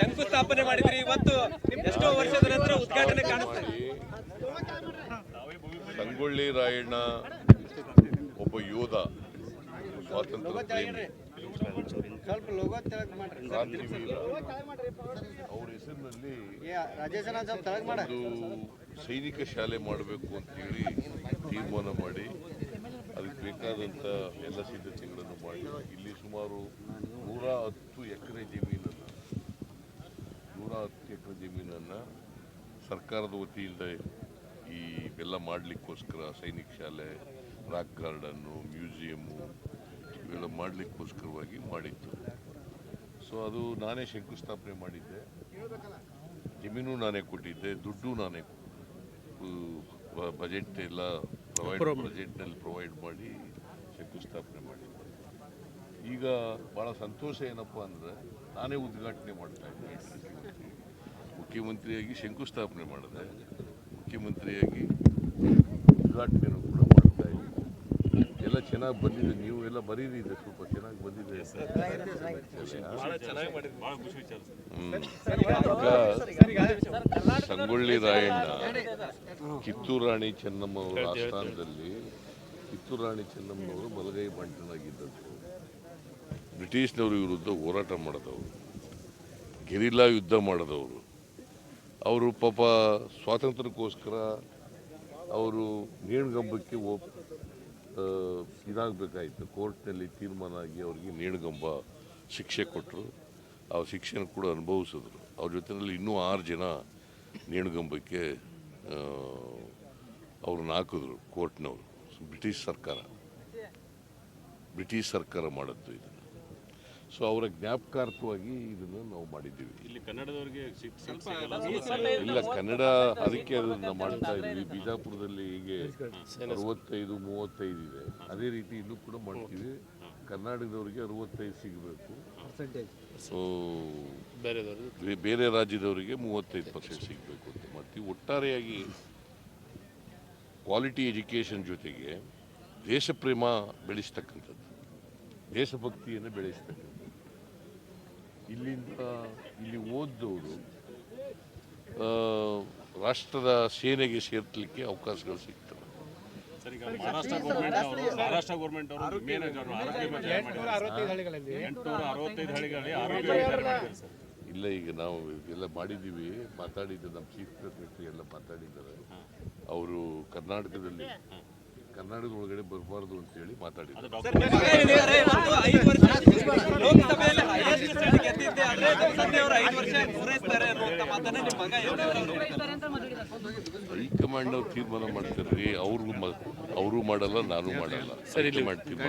ಶಂಕುಸ್ಥಾಪನೆ ಮಾಡಿದ್ರಿ. ಇವತ್ತು ಎಷ್ಟೋ ವರ್ಷದ ನಂತರ ಉದ್ಘಾಟನೆ ಕಾಣುತ್ತೆ. ಸಂಗೊಳ್ಳಿ ರಾಯಣ್ಣ ಒಬ್ಬ ಯೋಧ ಸ್ವಾತಂತ್ರ್ಯ ಅವ್ರ ಹೆಸರಿನಲ್ಲಿ ಸೈನಿಕ ಶಾಲೆ ಮಾಡಬೇಕು ಅಂತೇಳಿ ತೀರ್ಮಾನ ಮಾಡಿ ಅದಕ್ಕೆ ಬೇಕಾದಂಥ ಎಲ್ಲ ಸಿದ್ಧತೆಗಳನ್ನು ಮಾಡಿ ಇಲ್ಲಿ ಸುಮಾರು ನೂರ ಹತ್ತು ಎಕರೆ ಜಮೀನನ್ನು ನೂರ ಹತ್ತು ಎಕರೆ ಜಮೀನನ್ನು ಸರ್ಕಾರದ ವತಿಯಿಂದ ಈ ಇವೆಲ್ಲ ಮಾಡಲಿಕ್ಕೋಸ್ಕರ ಸೈನಿಕ ಶಾಲೆ ರಾಕ್ ಗಾರ್ಡನ್ನು ಮ್ಯೂಸಿಯಮ್ಮು ಇವೆಲ್ಲ ಮಾಡಲಿಕ್ಕೋಸ್ಕರವಾಗಿ ಮಾಡಿತ್ತು. ಸೊ ಅದು ನಾನೇ ಶಂಕುಸ್ಥಾಪನೆ ಮಾಡಿದ್ದೆ. ಜಮೀನು ನಾನೇ ಕೊಟ್ಟಿದ್ದೆ ದುಡ್ಡು ನಾನೇ ಬಜೆಟ್ ಎಲ್ಲ ಪ್ರೊವೈಡ್ ಬಜೆಟ್ನಲ್ಲಿ ಪ್ರೊವೈಡ್ ಮಾಡಿ ಶಂಕುಸ್ಥಾಪನೆ ಮಾಡಿದ್ದೆ. ಈಗ ಭಾಳ ಸಂತೋಷ ಏನಪ್ಪ ಅಂದರೆ ನಾನೇ ಉದ್ಘಾಟನೆ ಮಾಡ್ತಾ ಇದ್ದೆ ಮುಖ್ಯಮಂತ್ರಿ ಮುಖ್ಯಮಂತ್ರಿಯಾಗಿ ಶಂಕುಸ್ಥಾಪನೆ ಮಾಡಿದೆ ಮುಖ್ಯಮಂತ್ರಿಯಾಗಿ ಉದ್ಘಾಟನೆಯನ್ನು ಕೂಡ ಮಾಡ್ತಾ ಇದ್ದೀನಿ ಎಲ್ಲ ಚೆನ್ನಾಗಿ ಬಂದಿದೆ ನೀವು ಎಲ್ಲ ಬರೀರಿ ಇದೆ ಸ್ವಲ್ಪ ಚೆನ್ನಾಗಿ ಬಂದಿದೆ ಸಂಗೊಳ್ಳಿ ರಾಯಣ್ಣ ಕಿತ್ತೂರು ರಾಣಿ ಚೆನ್ನಮ್ಮ ಅವರ ಆಸ್ಥಾನದಲ್ಲಿ ಕಿತ್ತೂರು ರಾಣಿ ಚೆನ್ನಮ್ಮನವರು ಮಲಗೈ ಬಂಟನಾಗಿದ್ದದ್ದು ಬ್ರಿಟಿಷ್ನವ್ರ ವಿರುದ್ಧ ಹೋರಾಟ ಮಾಡಿದವರು ಗೆರಿಲ್ಲಾ ಯುದ್ಧ ಮಾಡಿದವರು. ಅವರು ಪಾಪ ಸ್ವಾತಂತ್ರ್ಯಕ್ಕೋಸ್ಕರ ಅವರು ನೇಣುಗಂಬಕ್ಕೆ ಆ, ಇದಾಗಬೇಕಾಯಿತು. ಕೋರ್ಟ್ನಲ್ಲಿ ತೀರ್ಮಾನ ಆಗಿ ಅವರಿಗೆ ನೇಣುಗಂಬ ಶಿಕ್ಷೆ ಕೊಟ್ಟರು ಆ ಶಿಕ್ಷೆನ ಕೂಡ ಅನುಭವಿಸಿದ್ರು. ಅವ್ರ ಜೊತೆಯಲ್ಲಿ ಇನ್ನೂ ಆರು ಜನ ನೇಣುಗಂಬಕ್ಕೆ ಅವರು ಅವ್ರನ್ನ ಹಾಕಿದ್ರು ಕೋರ್ಟ್ನವರು. ಬ್ರಿಟಿಷ್ ಸರ್ಕಾರ. ಬ್ರಿಟಿಷ್ ಸರ್ಕಾರ ಮಾಡಿದ್ದು ಇದನ್ನು ಸೊ ಅವರ ಜ್ಞಾಪಕಾರ್ಥವಾಗಿ ಇದನ್ನು ನಾವು ಮಾಡಿದ್ದೀವಿ. ಇಲ್ಲಿ ಕನ್ನಡದವರಿಗೆ ಇಲ್ಲ ಕನ್ನಡ ಅದಕ್ಕೆ ಅದನ್ನು ಮಾಡ್ತಾ ಇದ್ದೀವಿ. ಬಿಜಾಪುರದಲ್ಲಿ ಹೀಗೆ ಅರವತ್ತೈದು ಮೂವತ್ತೈದು ಇದೆ. ಅದೇ ರೀತಿ ಇಲ್ಲೂ ಕೂಡ ಮಾಡ್ತೀವಿ. ಕರ್ನಾಟಕದವರಿಗೆ ಅರವತ್ತೈದು ಸಿಗಬೇಕು. ಸೊ ಬೇರೆ ಬೇರೆ ರಾಜ್ಯದವರಿಗೆ ಮೂವತ್ತೈದು ಪರ್ಸೆಂಟ್ ಸಿಗಬೇಕು ಅಂತ. ಮಾಡ್ತೀವಿ ಒಟ್ಟಾರೆಯಾಗಿ ಕ್ವಾಲಿಟಿ ಎಜುಕೇಷನ್ ಜೊತೆಗೆ ದೇಶಪ್ರೇಮ ಬೆಳೆಸ್ತಕ್ಕಂಥದ್ದು. ದೇಶಭಕ್ತಿಯನ್ನು ಬೆಳೆಸ್ತಕ್ಕಂಥದ್ದು. ಇಲ್ಲಿಂದ ಇಲ್ಲಿ ಓದಿದವರು ಆ, ರಾಷ್ಟ್ರದ ಸೇನೆಗೆ ಸೇರ್ಲಿಕ್ಕೆ ಅವಕಾಶಗಳು ಸಿಗ್ತವೆ. ಮಹಾರಾಷ್ಟ್ರ ಗೌರ್ಮೆಂಟ್ ಅವರು ಮಹಾರಾಷ್ಟ್ರ ಗೌರ್ಮೆಂಟ್ ಅವರು ಮೇನ್ ಆರೋಗ್ಯ ಮಂತ್ರಿ ಮಾಡಿದ್ದಾರೆ. ಎಂಟ್ನೂರ ಅರವತ್ತೈದು ಹಳ್ಳಿಗಳಲ್ಲಿ ಆರೋಗ್ಯ ವಿಚಾರ ಇಲ್ಲ ಈಗ ನಾವು ಎಲ್ಲ ಮಾಡಿದ್ದೀವಿ ಮಾತಾಡಿದ್ದು ನಮ್ಮ ಚೀಫ್ ಸೆಕ್ರೆಟರಿ ಎಲ್ಲ ಮಾತಾಡಿದ್ದಾರೆ. ಅವರು ಕರ್ನಾಟಕದಲ್ಲಿ ಕರ್ನಾಟಕದ ಒಳಗಡೆ ಬರಬಾರ್ದು ಅಂತೇಳಿ ಮಾತಾಡಿದ್ದಾರೆ. ಹೈಕಮಾಂಡ್ ಅವ್ರು ತೀರ್ಮಾನ ಮಾಡ್ತಾರ್ರಿ ಅವ್ರಿಗೂ ಅವರು ಮಾಡಲ್ಲ ನಾನು ಮಾಡಲ್ಲ. ಸರಿ ಮಾಡ್ತೀವಿ.